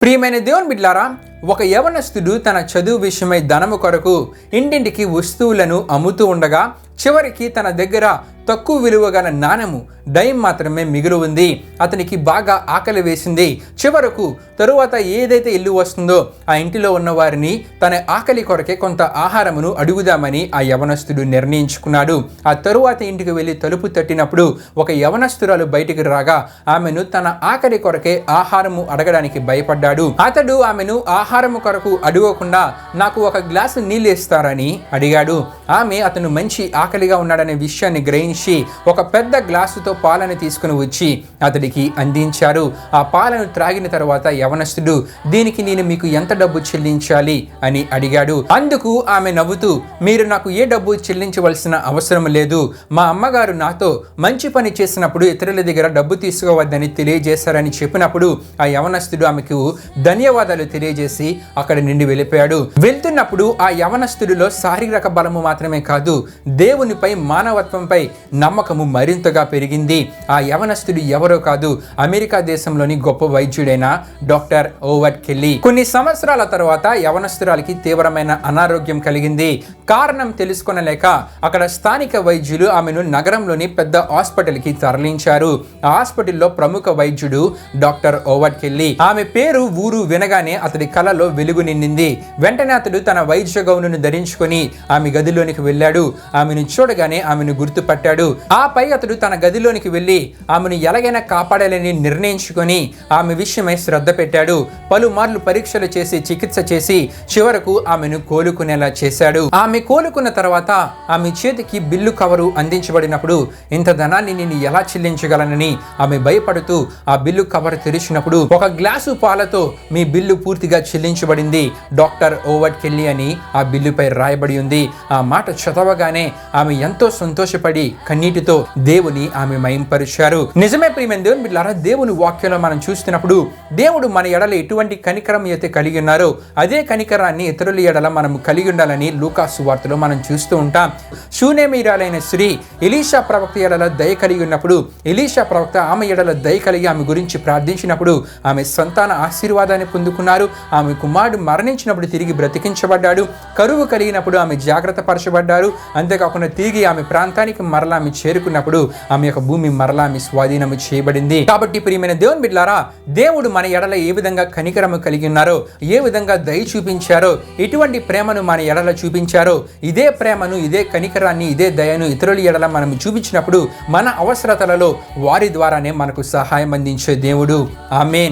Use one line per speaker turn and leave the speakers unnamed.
ప్రియమైన దేవుని బిడ్లారా ఒక యవనస్తుడు తన చదువు విషయమై ధనము కొరకు ఇంటింటికి వస్తువులను అమ్ముతూ ఉండగా చివరికి తన దగ్గర తక్కువ విలువ గల నాణెము డైమ్ మాత్రమే మిగులు ఉంది. అతనికి బాగా ఆకలి వేసింది. చివరకు తరువాత ఏదైతే ఇల్లు వస్తుందో ఆ ఇంటిలో ఉన్న వారిని తన ఆకలి కొరకే కొంత ఆహారమును అడుగుదామని ఆ యవనస్తుడు నిర్ణయించుకున్నాడు. ఆ తరువాత ఇంటికి వెళ్ళి తలుపు తట్టినప్పుడు ఒక యవనస్తురాలు బయటికి రాగా ఆమెను తన ఆకలి కొరకే ఆహారము అడగడానికి భయపడ్డాడు. అతడు ఆమెను ఆహారము కొరకు అడగకుండా నాకు ఒక గ్లాసు నీళ్ళు ఇస్తారని అడిగాడు. ఆమె అతను మంచి ఆకలిగా ఉన్నాడనే విషయాన్ని గ్రహించి ఒక పెద్ద గ్లాసుతో పాలను తీసుకుని వచ్చి అతడికి అందించారు ఆ పాలను త్రాగిన తర్వాత యవనస్తుడు దీనికి నేను మీకు ఎంత డబ్బు చెల్లించాలి? అని అడిగాడు. అందుకు ఆమె నవ్వుతూ మీరు నాకు ఏ డబ్బు చెల్లించవలసిన అవసరం లేదు. మా అమ్మగారు నాతో మంచి పని చేసినప్పుడు ఇతరుల దగ్గర డబ్బు తీసుకోవద్దని తెలియజేశారని చెప్పినప్పుడు ఆ యవనస్తుడు ఆమెకు ధన్యవాదాలు తెలియజేసి అక్కడ నుండి వెళ్ళిపోయాడు. వెళ్తున్నప్పుడు ఆ యవనస్తుడిలో శారీరక బలము మాత్రమే కాదు దేవునిపై మానవత్వంపై నమ్మకము మరింతగా పెరిగింది. ఆ యవనస్తుడు ఎవరో కాదు అమెరికా దేశంలోని గొప్ప వైద్యుడైన డాక్టర్ ఓవర్ కెల్లీ. కొన్ని సంవత్సరాల తర్వాత యవనస్తురాలకి తీవ్రమైన అనారోగ్యం కలిగింది. కారణం తెలుసుకొనలేక అక్కడ స్థానిక వైద్యులు ఆమెను నగరంలోని పెద్ద హాస్పిటల్కి తరలించారు. ఆ హాస్పిటల్లో ప్రముఖ వైద్యుడు డాక్టర్ ఓవర్ కెల్లీ. ఆమె పేరు ఊరు వినగానే అతడి కలలో వెలుగు నిండింది. వెంటనే అతడు తన వైద్య గౌనును ధరించుకొని ఆమె గదిలోనికి వెళ్ళాడు. ఆమెను చూడగానే ఆమెను గుర్తుపట్టాడు. ఆపై అతడు తన గదిలోనికి వెళ్ళి ఆమెను ఎలాగైనా కాపాడాలని నిర్ణయించుకొని ఆమె విషయమై శ్రద్ధ పెట్టాడు. పలుమార్లు పరీక్షలు చేసి చికిత్స చేసి చివరకు ఆమెను కోలుకునేలా చేశాడు. ఆమె కోలుకున్న తర్వాత ఆమె చేతికి బిల్లు కవరు అందించబడినప్పుడు ఇంత ధనాన్ని నేను ఎలా చెల్లించగలనని ఆమె భయపడుతూ ఆ బిల్లు కవర్ తెరిచినప్పుడు ఒక గ్లాసు పాలతో మీ బిల్లు పూర్తిగా చెల్లించబడింది. డాక్టర్ ఓవర్ కెల్లీ అని ఆ బిల్లుపై రాయబడి ఉంది. ఆ మాట చదవగానే ఆమె ఎంతో సంతోషపడి కన్నీటితో దేవుని ఆమె మయంపరిచారు. నిజమే ప్రియమైన దేవుని బిడ్డారా దేవుని వాక్యంలో మనం చూస్తున్నప్పుడు దేవుడు మన ఎడల ఎటువంటి కనికరం అయితే కలిగి ఉన్నారో అదే కనికరాన్ని ఇతరుల ఎడల మనం కలిగి ఉండాలని లూకాసు వార్తలో మనం చూస్తూ ఉంటాం. శూన్యమీరాలైన స్త్రీ ఎలీషా ప్రవక్త ఎడల దయ కలిగి ఉన్నప్పుడు ఎలీషా ప్రవక్త ఆమె ఎడల దయ కలిగి ఆమె గురించి ప్రార్థించినప్పుడు ఆమె సంతాన ఆశీర్వాదాన్ని పొందుకున్నారు. ఆమె కుమారుడు మరణించినప్పుడు తిరిగి బ్రతికించబడ్డాడు. కరువు కలిగినప్పుడు ఆమె జాగ్రత్త పరచబడ్డారు. అంతేకాకుండా తిరిగి ఆమె ప్రాంతానికి మరలా ఆమె చేరుకున్నప్పుడు ఆమె యొక్క భూమి మరలా ఆమె స్వాధీనము చేయబడింది. కాబట్టి ప్రియమైన దేవుని బిడ్లారా దేవుడు మన ఎడల ఏ విధంగా కనికరము కలిగి ఉన్నారో ఏ విధంగా దయ చూపించారో ఎటువంటి ప్రేమను మన ఎడల చూపించారో ఇదే ప్రేమను ఇదే కనికరాన్ని ఇదే దయను ఇతరుల ఎడల మనం చూపించినప్పుడు మన అవసరతలలో వారి ద్వారానే మనకు సహాయం అందించే దేవుడు. ఆమెన్.